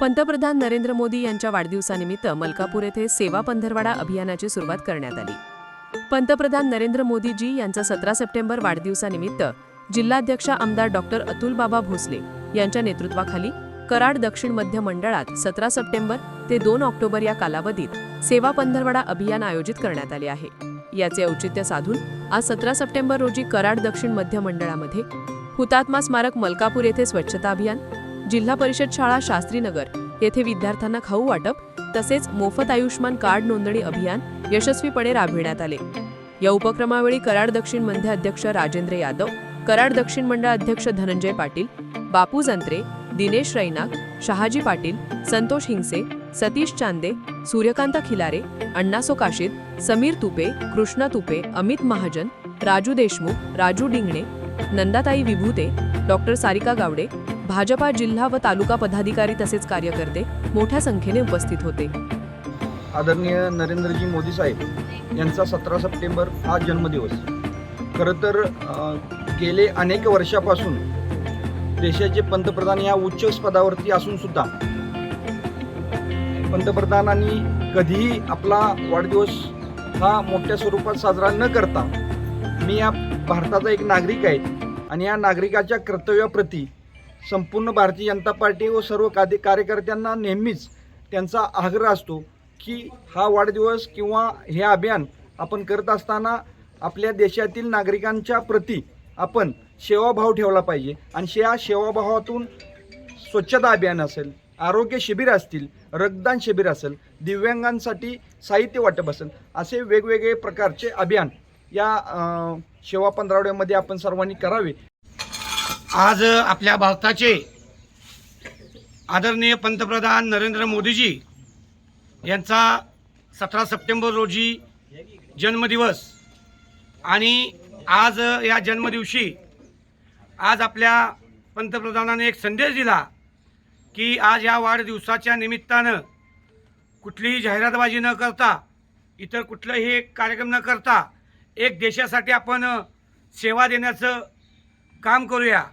पंतप्रधान नरेंद्र मोदी यांच्या वाढदिवसानिमित्त मलकापूर येथे सेवा पंधरवाडा अभियानाची सुरुवात करण्यात आली. पंतप्रधान नरेंद्र मोदीजी यांचा सतरा सप्टेंबर वाढदिवसानिमित्त जिल्हाध्यक्ष आमदार डॉक्टर अतुल बाबा भोसले यांच्या नेतृत्वाखाली कराड दक्षिण मध्य मंडळात सतरा सप्टेंबर ते दोन ऑक्टोबर या कालावधीत सेवा पंधरवडा अभियान आयोजित करण्यात आले आहे. याचे औचित्य साधून आज सतरा सप्टेंबर रोजी कराड दक्षिण मध्य मंडळामध्ये हुतात्मा स्मारक मलकापूर येथे स्वच्छता अभियान जिल्हा परिषद शाळा शास्त्रीनगर येथे विद्यार्थ्यांना खाऊ वाटप तसेच मोफत आयुष्मान कार्ड नोंदणी अभियान यशस्वीपणे राबविण्यात आले. या उपक्रमावेळी कराड दक्षिण मध्य अध्यक्ष राजेंद्र यादव कराड दक्षिण मंडळ अध्यक्ष धनंजय पाटील बापू जंत्रे दिनेश रैनाक शहाजी पाटील संतोष हिंगसे सतीश चांदे सूर्यकांत खिलारे अण्णासो काशीद समीर तुपे कृष्णा तुपे अमित महाजन राजू देशमुख राजू डिंगणे नंदाताई विभूते डॉक्टर सारिका गावडे भाजपा जिल्हा व तालुका पदाधिकारी तसेच कार्यकर्ते मोठ्या संख्येने उपस्थित होते. आदरणीय नरेंद्रजी मोदी साहेब यांचा सतरा सप्टेंबर हा जन्मदिवस. खरं तर गेले अनेक वर्षापासून देशाचे पंतप्रधान या उच्च पदावरती असून सुद्धा पंतप्रधानांनी कधीही आपला वाढदिवस हा मोठ्या स्वरूपात साजरा न करता मी या भारताचा एक नागरिक आहे आणि या नागरिकाच्या कर्तव्याप्रती संपूर्ण भारतीय जनता पार्टी व सर्व कादे कार्यकर्त्यांना नेहमीच त्यांचा आग्रह असतो की हा वाढदिवस किंवा हे अभियान आपण करत असताना आपल्या देशातील नागरिकांच्या प्रती आपण सेवाभाव ठेवला पाहिजे. आणि या सेवाभावातून स्वच्छता अभियान असेल आरोग्य शिबिर असतील रक्तदान शिबिर असेल दिव्यांगांसाठी साहित्य वाटप असेल असे वेगवेगळे प्रकारचे अभियान या सेवा पंधरावड्यामध्ये आपण सर्वांनी करावे. आज आपल्या भारताचे आदरणीय पंतप्रधान नरेंद्र मोदीजी यांचा सतरा सप्टेंबर रोजी जन्मदिवस आणि आज या जन्मदिवशी आज आपल्या पंतप्रधानाने एक संदेश दिला की आज या वाढदिवसाच्या निमित्तानं कुठलीही जाहिरातबाजी न करता इतर कुठलंही कार्यक्रम न करता एक देशासाठी आपण सेवा देण्याचं काम करूया.